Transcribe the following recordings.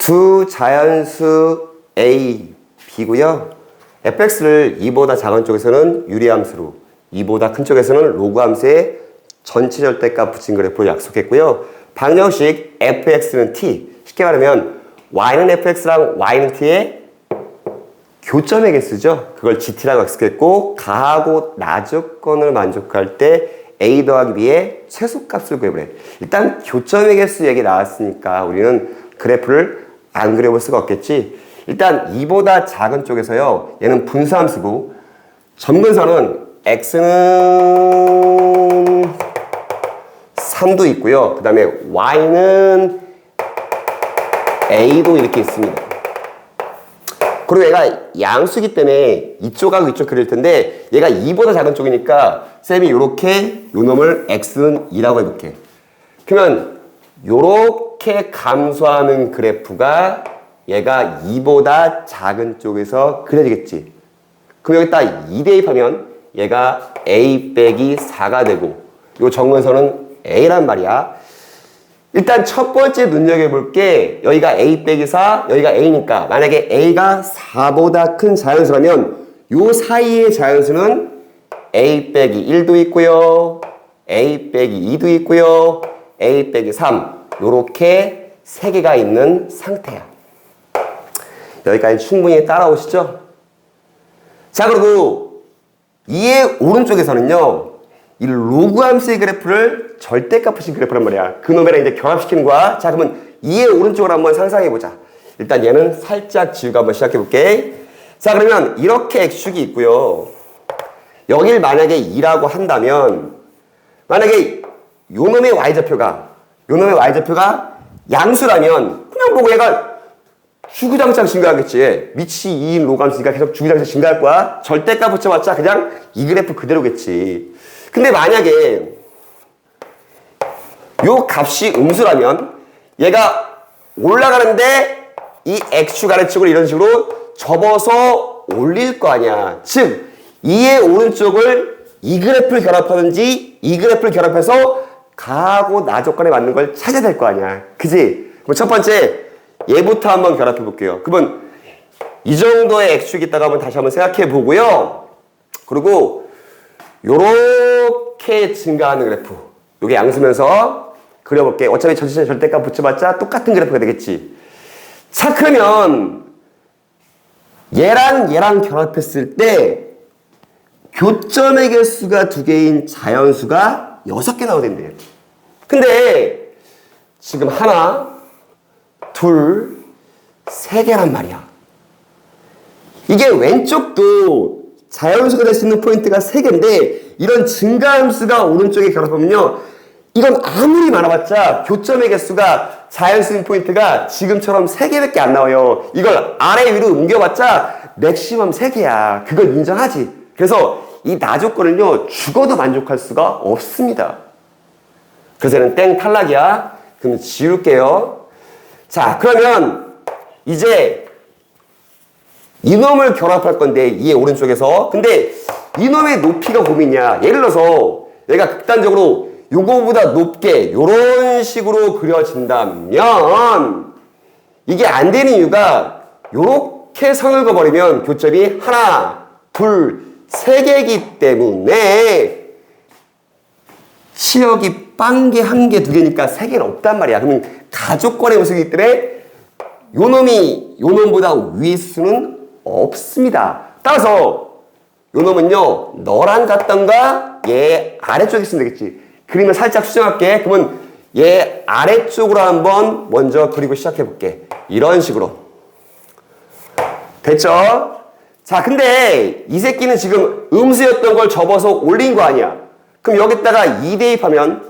두 자연수 A, B고요. fx를 2보다 작은 쪽에서는 유리함수로, 2보다 큰 쪽에서는 로그함수의 전체 절대값 붙인 그래프로 약속했고요. 방정식 fx는 t, 쉽게 말하면 y는 fx랑 y는 t의 교점의 개수죠. 그걸 gt라고 약속했고 가하고 나조건을 만족할 때 a 더하기 b의 최소값을 구해보래. 일단 교점의 개수 얘기 나왔으니까 우리는 그래프를 안 그려볼 수가 없겠지. 일단 2보다 작은 쪽에서요. 얘는 분수함 수고 점근선은 x는 3도 있고요. 그 다음에 y는 a도 이렇게 있습니다. 그리고 얘가 양수기 때문에 이쪽하고 이쪽 그릴 텐데 얘가 2보다 작은 쪽이니까 쌤이 이렇게 요 놈을 x는 2라고 해볼게. 그러면 요렇게 감소하는 그래프가 얘가 2보다 작은 쪽에서 그려지겠지. 그럼 여기다 2 대입하면 얘가 a 빼기 4가 되고 요 정근선은 a란 말이야. 일단 첫 번째 눈여겨볼 게 여기가 a 빼기 4, 여기가 a니까 만약에 a가 4보다 큰 자연수라면 요 사이의 자연수는 a 빼기 1도 있고요. a 빼기 2도 있고요. a 빼기 3 요렇게 세 개가 있는 상태야. 여기까지 충분히 따라오시죠? 자 그리고 이의 오른쪽에서는요 이 로그 함수의 그래프를 절대값 푸신 그래프란 말이야 그 놈이랑 이제 결합시키는 거야 자 그러면 이의 오른쪽을 한번 상상해 보자 일단 얘는 살짝 지우고 한번 시작해 볼게 자 그러면 이렇게 x축이 있고요 여길 만약에 2라고 한다면 만약에 요 놈의 y좌표가 요 놈의 y좌표가 양수라면 그냥 보고 얘가 주구장창 증가하겠지. 밑이 2인 로감수니까 계속 주구장창 증가할 거야. 절대값 붙여봤자 그냥 이 그래프 그대로겠지. 근데 만약에 요 값이 음수라면 얘가 올라가는데 이 x축 아래축을 이런 식으로 접어서 올릴 거 아니야. 즉 2의 오른쪽을 이 그래프를 결합하든지 이 그래프를 결합해서 가하고 나 조건에 맞는 걸 찾아야 될 거 아니야. 그지? 그럼 첫 번째 얘부터 한번 결합해 볼게요. 그러면 이 정도의 x축이 있다가 한번 다시 한번 생각해 보고요. 그리고 요렇게 증가하는 그래프. 요게 양수면서 그려볼게. 어차피 전체 절대값 붙여봤자 똑같은 그래프가 되겠지. 자, 그러면 얘랑 얘랑 결합했을 때 교점의 개수가 두 개인 자연수가 여섯 개 나오던데요. 근데 지금 하나, 둘, 세 개란 말이야. 이게 왼쪽도 자연수가 될 수 있는 포인트가 세 개인데 이런 증가함수가 오른쪽에 결합하면요. 이건 아무리 많아봤자 교점의 개수가 자연수인 포인트가 지금처럼 세 개밖에 안 나와요. 이걸 아래 위로 옮겨봤자 맥시멈 세 개야. 그걸 인정하지. 그래서 이 나조건을요 죽어도 만족할 수가 없습니다. 그래서 얘는 땡 탈락이야. 그럼 지울게요. 자, 그러면 이제 이놈을 결합할 건데 이의 오른쪽에서 근데 이놈의 높이가 고민이야. 예를 들어서 얘가 극단적으로 요거보다 높게 요런 식으로 그려진다면 이게 안 되는 이유가 요렇게 선을 그어버리면 교점이 하나, 둘, 세 개이기 때문에 치역이 빵 개 한 개, 두 개니까 세 개는 없단 말이야. 그러면 가족권의 모습이기 때문에 요 놈이 요 놈보다 위의 수는 없습니다. 따라서 요 놈은요 너랑 같던가 얘 아래쪽에 있으면 되겠지. 그림을 살짝 수정할게. 그러면 얘 아래쪽으로 한번 먼저 그리고 시작해 볼게. 이런 식으로. 됐죠? 자, 근데 이 새끼는 지금 음수였던 걸 접어서 올린 거 아니야. 그럼 여기다가 2 대입하면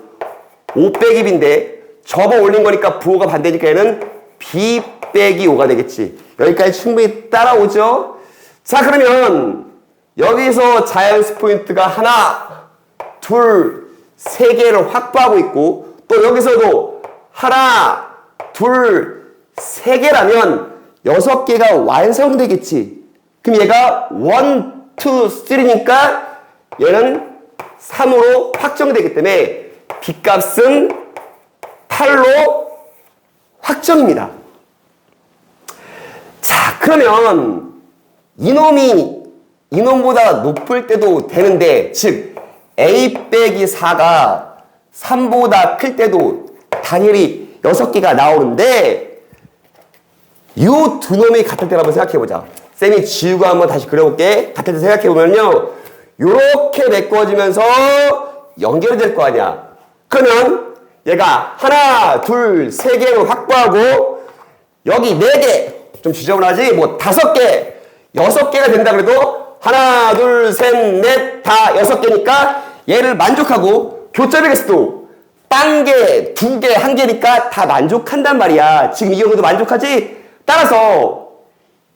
5 빼기 B인데 접어 올린 거니까 부호가 반대니까 얘는 B 빼기 5가 되겠지. 여기까지 충분히 따라오죠? 자, 그러면 여기서 자연수 포인트가 하나, 둘, 세 개를 확보하고 있고 또 여기서도 하나, 둘, 세 개라면 여섯 개가 완성되겠지. 그럼 얘가 원, 투, 쓰리니까 얘는 3으로 확정되기 때문에 B값은 8로 확정입니다. 그러면 이놈이 이놈보다 높을 때도 되는데 즉 a 빼기 4가 3보다 클 때도 당연히 6개가 나오는데 이 두 놈이 같을 때를 한번 생각해보자. 쌤이 지우고 한번 다시 그려볼게. 같을 때 생각해보면요. 요렇게 메꿔지면서 연결이 될거 아니야. 그러면 얘가 하나, 둘, 세 개로 확보하고 여기 네 개, 좀 지저분하지? 뭐 다섯 개, 여섯 개가 된다 그래도 하나, 둘, 셋, 넷, 다 여섯 개니까 얘를 만족하고 교점이겠어도 딴 개, 두 개, 한 개니까 다 만족한단 말이야. 지금 이 경우도 만족하지? 따라서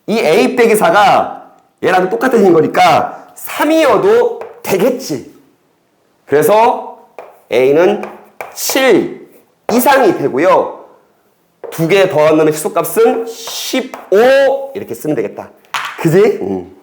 이 A 빼기 4가 얘랑 똑같은 거니까 3이어도 되겠지. 그래서 A는 7 이상이 되고요. 두 개 더한 놈의 시소값은 15 이렇게 쓰면 되겠다. 그지? 음.